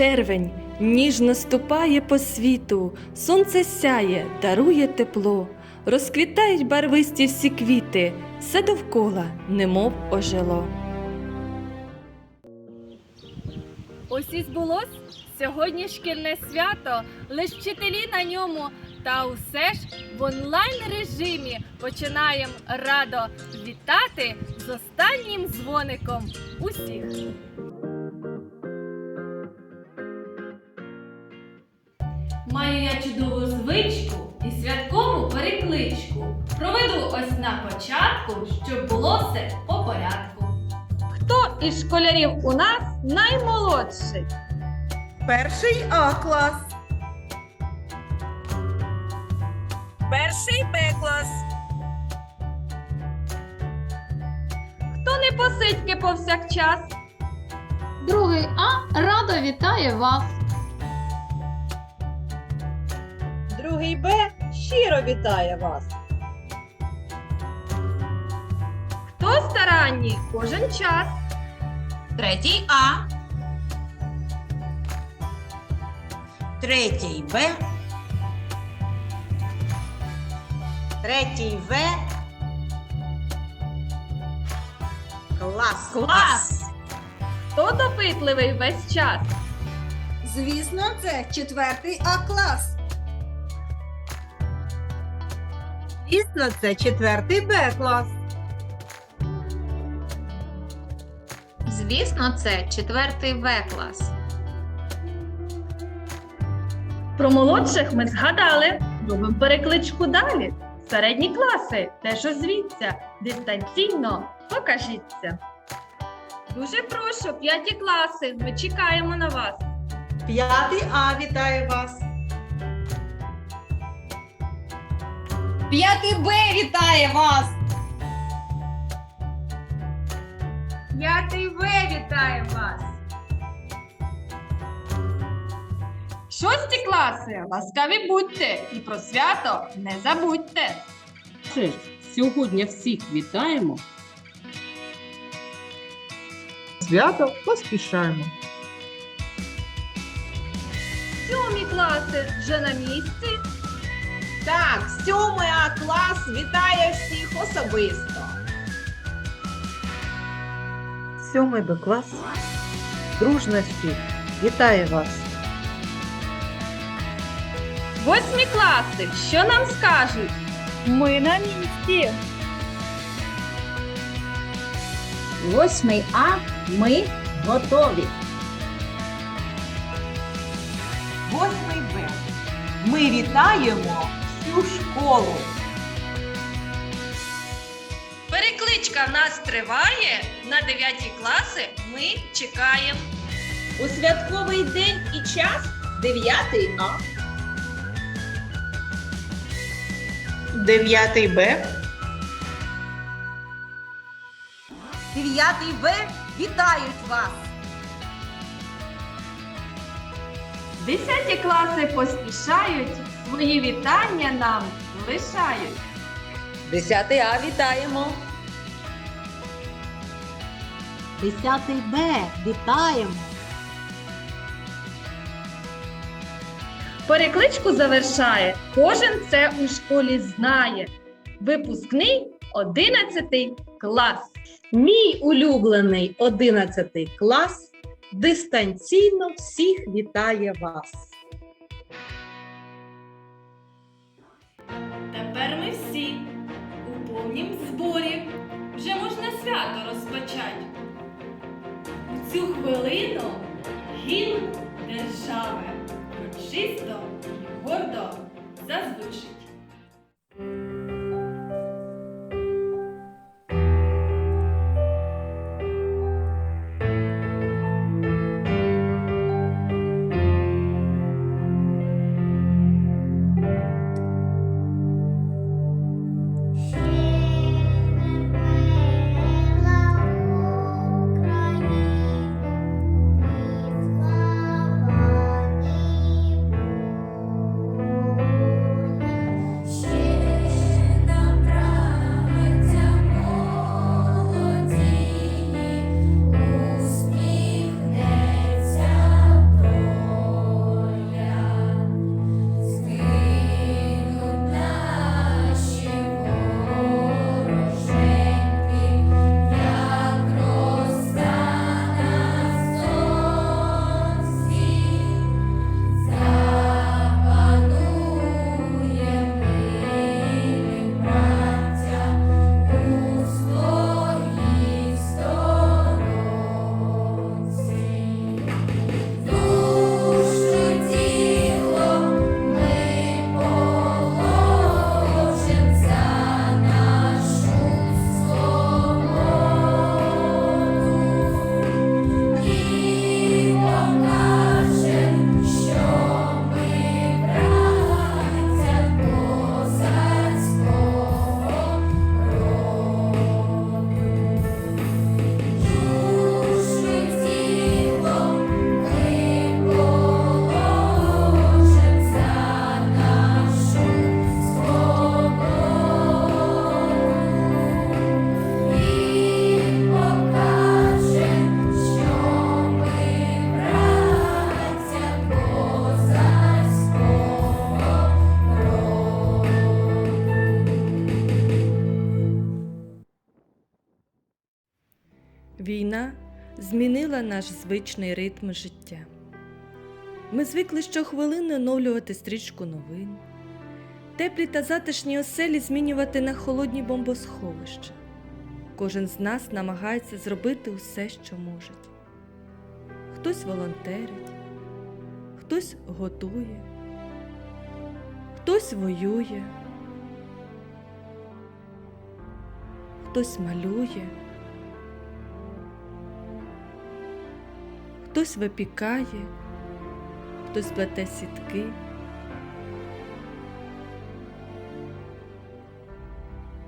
Червень ніжно ступає по світу, сонце сяє, дарує тепло, розквітають барвисті всі квіти, все довкола, немов ожило. Ось і збулось сьогодні шкільне свято, лиш вчителі на ньому. Та усе ж в онлайн режимі починаємо радо вітати з останнім дзвоником усіх. Чудову звичку і святкову перекличку. Проведу ось на початку, щоб було все по порядку. Хто із школярів у нас наймолодший? Перший А клас. Перший Б клас. Хто не посидьки повсякчас? Другий А радо вітає вас. Другий Б щиро вітає вас. Хто старанні кожен час? Третій А. Третій Б. Третій В. Клас. Клас! Хто допитливий весь час? Звісно, це четвертий А клас. Звісно, це четвертий Б клас. Звісно, це четвертий В клас. Про молодших ми згадали. Робимо перекличку далі. Середні класи теж озвіться, дистанційно покажіться. Дуже прошу, п'яті класи, ми чекаємо на вас. П'ятий А вітає вас. П'ятий Б вітає вас. П'ятий В вітає вас. Шості класи, ласкаві будьте і про свято не забудьте. Це ж сьогодні всіх вітаємо. Свято поспішаємо. Сьомі класи вже на місці. Так, сьомий А клас вітає всіх особисто. Сьомий Б клас. Дружності. Вітає вас. Восьмі класи, що нам скажуть? Ми на місці. Восьмий А. Ми готові. Восьмий Б. Ми вітаємо всю школу. Перекличка в нас триває. На дев'яті класи ми чекаємо. У святковий день і час дев'ятий А. Дев'ятий Б. Дев'ятий Б вітають вас. Десяті класи поспішають, свої вітання нам лишають. Десятий А вітаємо. Десятий Б вітаємо. Перекличку завершає. Кожен це у школі знає. Випускний 11 клас. Мій улюблений 11 клас дистанційно всіх вітає вас. У зборі. Вже можна свято розпочать. У цю хвилину гімн держави урочисто і гордо зазвучить. Змінила наш звичний ритм життя. Ми звикли щохвилини оновлювати стрічку новин, теплі та затишні оселі змінювати на холодні бомбосховища. Кожен з нас намагається зробити усе, що може. Хтось волонтерить, хтось готує, хтось воює, хтось малює. Хтось випікає, хтось плете сітки.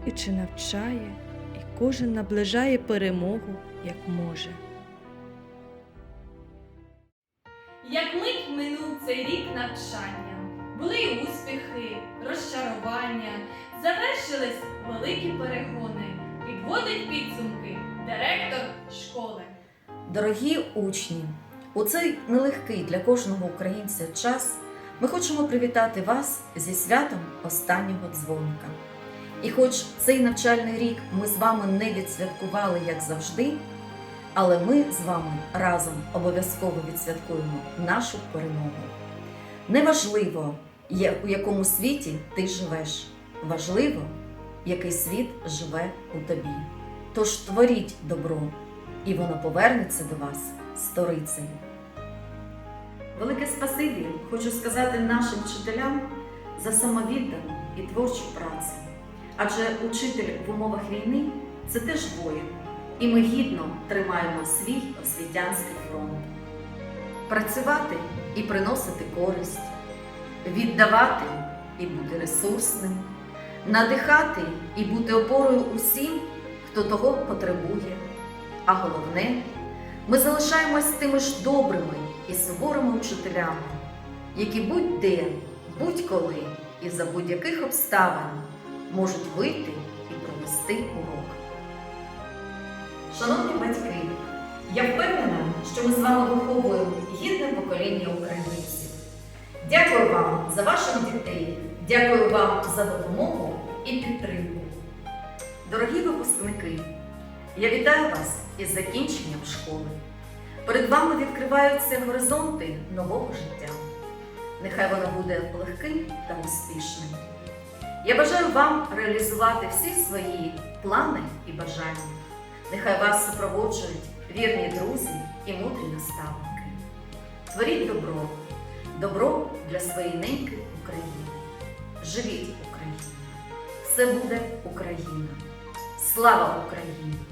І чи навчає, і кожен наближає перемогу, як може. Як мить минув цей рік навчання, були й успіхи, розчарування, завершились великі перегони, підводить підсумки директор школи. Дорогі учні, у цей нелегкий для кожного українця час ми хочемо привітати вас зі святом останнього дзвоника. І хоч цей навчальний рік ми з вами не відсвяткували, як завжди, але ми з вами разом обов'язково відсвяткуємо нашу перемогу. Неважливо, у якому світі ти живеш, важливо, який світ живе у тобі. Тож творіть добро, і воно повернеться до вас сторицею. Велике спасибі хочу сказати нашим вчителям за самовіддану і творчу працю. Адже учитель в умовах війни це теж воїн, і ми гідно тримаємо свій освітянський фронт. Працювати і приносити користь, віддавати і бути ресурсним, надихати і бути опорою усім, хто того потребує. А головне, ми залишаємось тими ж добрими і суворими вчителями, які будь-де, будь-коли і за будь-яких обставин можуть вийти і провести урок. Шановні батьки, я впевнена, що ми з вами виховуємо гідне покоління українців. Дякую вам за ваших дітей, дякую вам за допомогу і підтримку. Дорогі випускники, я вітаю вас із закінченням школи. Перед вами відкриваються горизонти нового життя. Нехай воно буде легким та успішним. Я бажаю вам реалізувати всі свої плани і бажання. Нехай вас супроводжують вірні друзі і мудрі наставники. Творіть добро, добро для своєї неньки України. Живіть Україні! Все буде Україна! Слава Україні!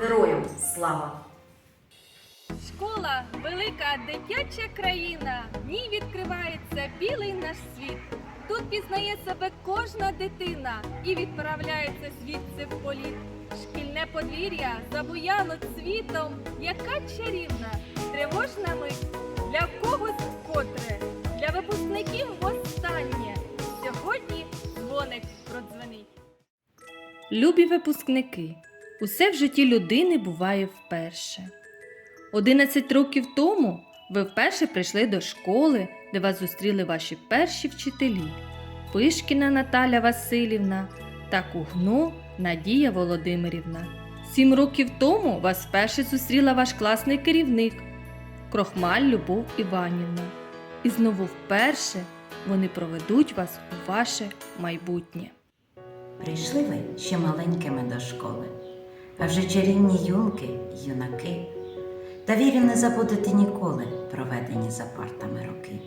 Героям слава! Школа велика дитяча країна. В ній відкривається білий наш світ. Тут пізнає себе кожна дитина і відправляється звідси в політ. Шкільне подвір'я забуяло цвітом, яка чарівна, тривожна мить для когось вкотре, для випускників востаннє. Сьогодні дзвоник продзвенить. Любі випускники, усе в житті людини буває вперше. 11 років тому ви вперше прийшли до школи, де вас зустріли ваші перші вчителі Пишкіна Наталя Васильівна та Кугно Надія Володимирівна. Сім років тому вас вперше зустріла ваш класний керівник Крохмаль Любов Іванівна. І знову вперше вони проведуть вас у ваше майбутнє. Прийшли ви ще маленькими до школи, а вже чарівні юнки, юнаки. Та вірю, не забудете ніколи проведені за партами роки.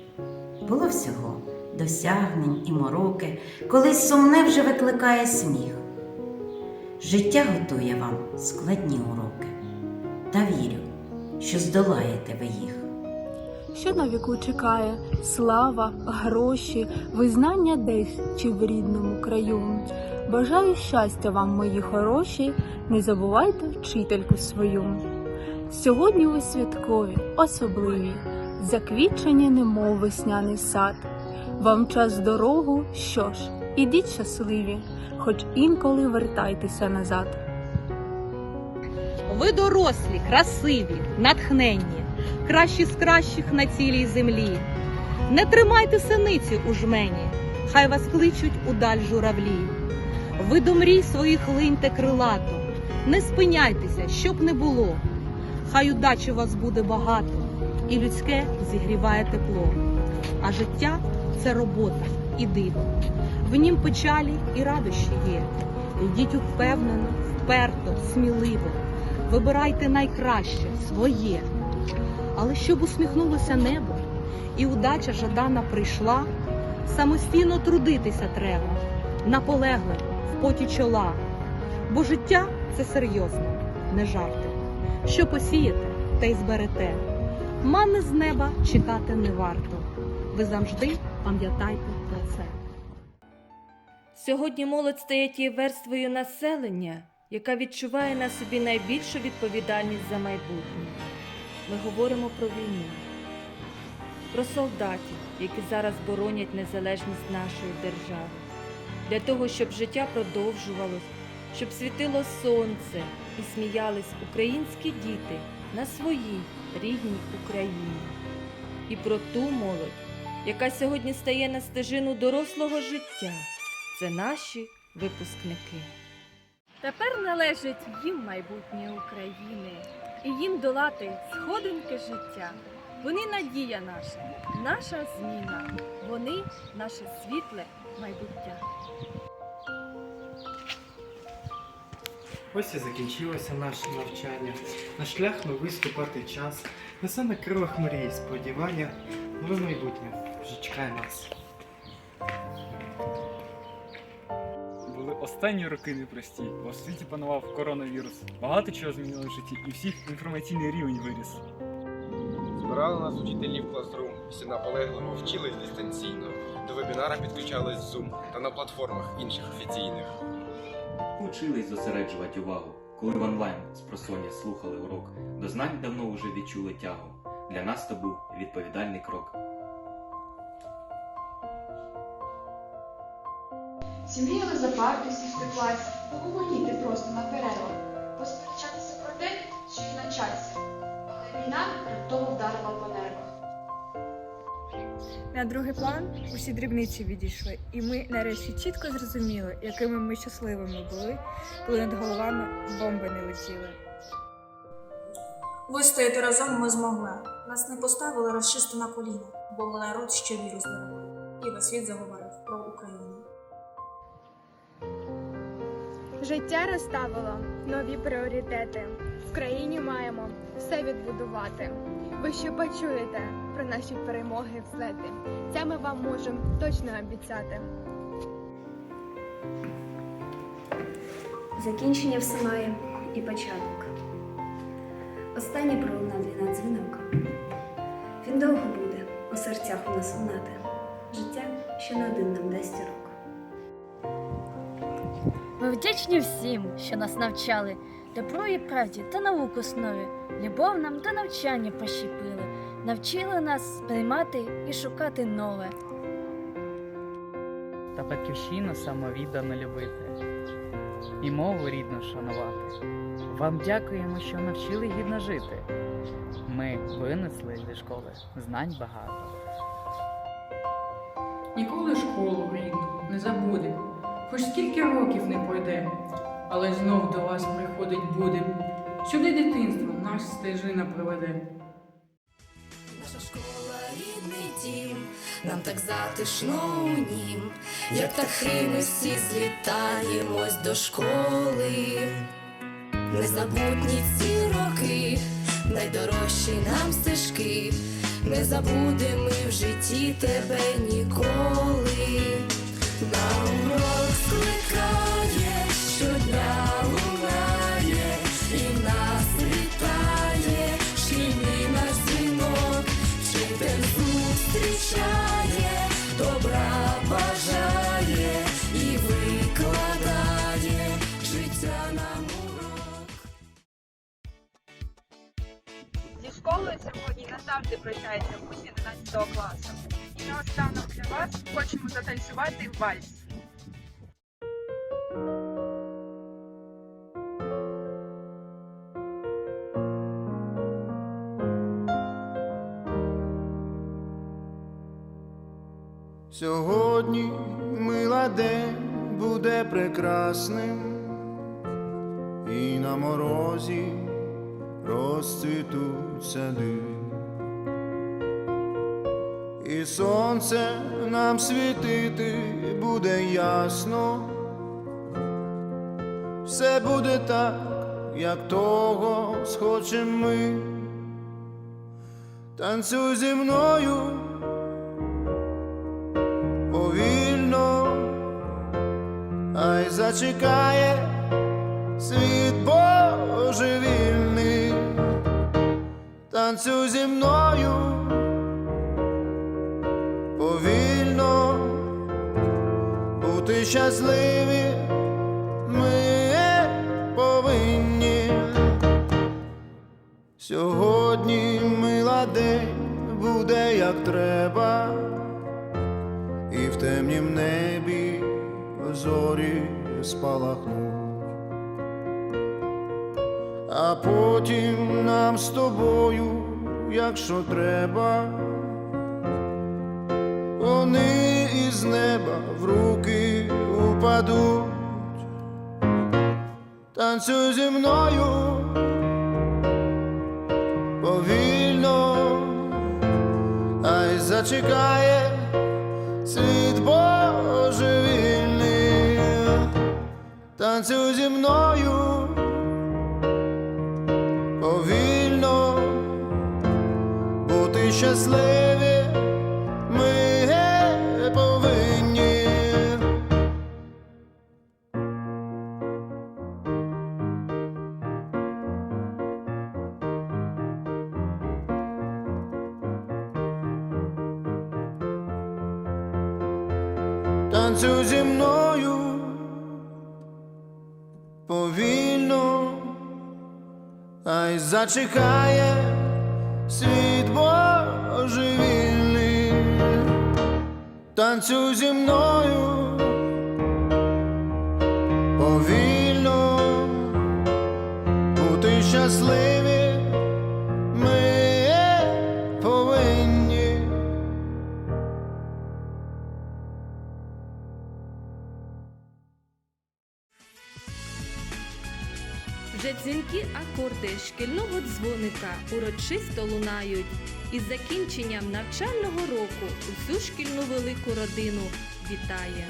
Було всього досягнень і мороки, колись сумне вже викликає сміх. Життя готує вам складні уроки, та вірю, що здолаєте ви їх. Що на віку чекає слава, гроші, визнання десь чи в рідному краю. Бажаю щастя вам, мої хороші, не забувайте вчительку свою. Сьогодні ви святкові, особливі, заквітчені, немов весняний сад. Вам час дорогу, що ж, ідіть щасливі, хоч інколи вертайтеся назад. Ви дорослі, красиві, натхненні, кращі з кращих на цілій землі. Не тримайте синиці у жмені, хай вас кличуть удаль журавлі. Ви до мрій своїх линьте крилато, Не спиняйтеся, щоб не було. Хай удачі вас буде багато, і людське зігріває тепло. А життя це робота і диво. В нім печалі і радощі є. Йдіть упевнено, вперто, сміливо. Вибирайте найкраще своє. Але щоб усміхнулося небо, і удача жадана прийшла, самостійно трудитися треба, наполегливо, поті чола. Бо життя це серйозно, не жарти. Що посієте, те й зберете. Мани з неба чекати не варто. Ви завжди пам'ятайте про це. Сьогодні молодь стає тією верствою населення, яка відчуває на собі найбільшу відповідальність за майбутнє. Ми говоримо про війну, про солдатів, які зараз боронять незалежність нашої держави, для того, щоб життя продовжувалось, щоб світило сонце і сміялись українські діти на своїй рідній Україні. І про ту молодь, яка сьогодні стає на стежину дорослого життя. Це наші випускники. Тепер належить їм майбутнє України і їм долати сходинки життя. Вони надія наша, наша зміна. Вони наше світле майбуття. Ось і закінчилося наше навчання. На шлях новий ступати час. Несе на крилах мрії сподівання. Нове майбутнє вже чекає нас. Були останні роки непрості, бо в світі панував коронавірус. Багато чого змінило в житті, і всіх інформаційний рівень виріс. Збирали нас учителі в класрум, всі наполегливо вчились дистанційно. До вебінара підключались Zoom та на платформах інших офіційних. Учились зосереджувати увагу, коли в онлайн з просоння слухали урок. До знань давно вже відчули тягу. Для нас то був відповідальний крок. Всі мріяли за парти, сісти класі, погомоніти просто на перервах, посперечатися про те, що й на часі. Але війна раптово вдарила по нервах. На другий план усі дрібниці відійшли, і ми нарешті чітко зрозуміли, якими ми щасливими були, коли над головами бомби не летіли. Вистояти разом ми змогли. Нас не поставили розчисти на коліна, бо ми народ, що віру зберегли. І весь світ заговорив про Україну. Життя розставило нові пріоритети. В країні маємо все відбудувати. Ви ще почуєте про наші перемоги взлети. Це ми вам можемо точно обіцяти. Закінчення все має і початок. Останній пролунав дзвіна дзвінок. Він довго буде у серцях у нас лунати. Життя ще не один нам дасть урок. Ми вдячні всім, що нас навчали, доброї правді та наук основі, любов нам та навчання пощепили, навчили нас сприймати і шукати нове. та батьківщину самовіддано любити, і мову рідну шанувати. Вам дякуємо, що навчили гідно жити. Ми винесли зі школи знань багато. Ніколи школу рідну не забудем, хоч скільки років не пройде, але знов до вас приходить будем. Сюди дитинство наш стежина приведе. Рідний дім, нам так затишно у нім, як птахи ми всі злітаємось до школи. Незабутні ці роки, найдорожчі нам стежки, не забудемо ми в житті тебе ніколи. На урок скликає, затанцювати вальс. Сьогодні мила день буде прекрасним, і на морозі розцвітуть сади. І сонце нам світити буде ясно, все буде так, як того схочем ми. Танцюй зі мною повільно, ай зачекає світ божевільний, танцюй зі мною щасливі ми повинні. Сьогодні мила день буде як треба, і в темнім небі зорі спалахнуть, а потім нам з тобою, якщо треба, вони із неба в руки упадуть, танцюй зі мною повільно, ай зачекає світ божевільний, танцюй зі мною повільно, бути щасливі танцюй зі мною повільно, ай зачекає світ божевільний, танцюй зі мною повільно, бути щасливі Вже дзвінки акорди шкільного дзвоника урочисто лунають. Із закінченням навчального року усю шкільну велику родину вітає